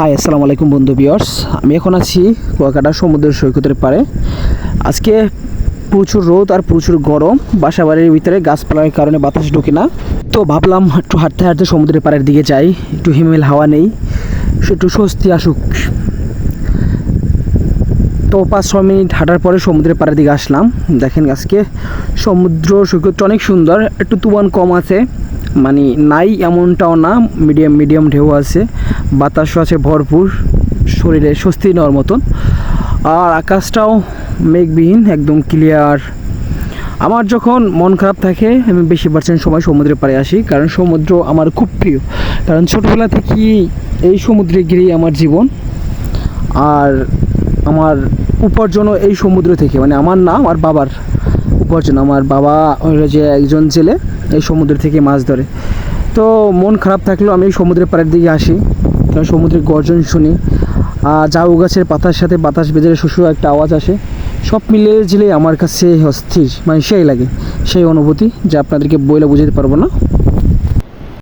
High আসসালামু আলাইকুম বন্ধু বিয়ার্স আমি এখন আছি কুয়াকাটা সমুদ্র সৈকতের পারে আজকে প্রচুর রোদ আর প্রচুর গরম। বাসা বাড়ির ভিতরে গাছপালার কারণে বাতাস ঢোকে না। তো ভাবলাম একটু হাঁটতে হাঁটতে সমুদ্রের পাড়ের দিকে যাই। একটু হিমেল হাওয়া নেই। একটু স্বস্তি আসুক। তো পাঁচ ছ মিনিট হাঁটার পরে সমুদ্রের পাড়ের দিকে আসলাম। দেখেন আজকে সমুদ্র সৈকতটা অনেক সুন্দর। একটু তুবান কম আছে। মানে নাই এমনটাও না মিডিয়াম মিডিয়াম ঢেউ আছে, বাতাসও আছে ভরপুর, শরীরে স্বস্তি নেওয়ার মতন। আর আকাশটাও মেঘবিহীন, একদম ক্লিয়ার আমার যখন মন খারাপ থাকে, আমি বেশি পার্সেন্ট সময় সমুদ্রের পাড়ে আসি, কারণ সমুদ্র আমার খুব প্রিয়। কারণ ছোটোবেলা থেকেই এই সমুদ্রে ঘিরেই আমার জীবন। আর আমার উপার্জনও এই সমুদ্র থেকে মানে আমার না আমার বাবার। উপার্জন। আমার বাবা যে একজন ছেলে, এই সমুদ্র থেকে মাছ ধরে। তো মন খারাপ থাকলেও আমি সমুদ্রের পাড়ের দিকে আসি। কারণ সমুদ্রের গর্জন শুনি। আর জাউ গাছের পাতার সাথে বাতাস বেজে শুশু একটা আওয়াজ আসে। সব মিলিয়ে জিলে আমার কাছে অস্থির মানে সেই লাগে, সেই অনুভূতি, যা আপনাদেরকে বইলে বুঝাতে পারব না।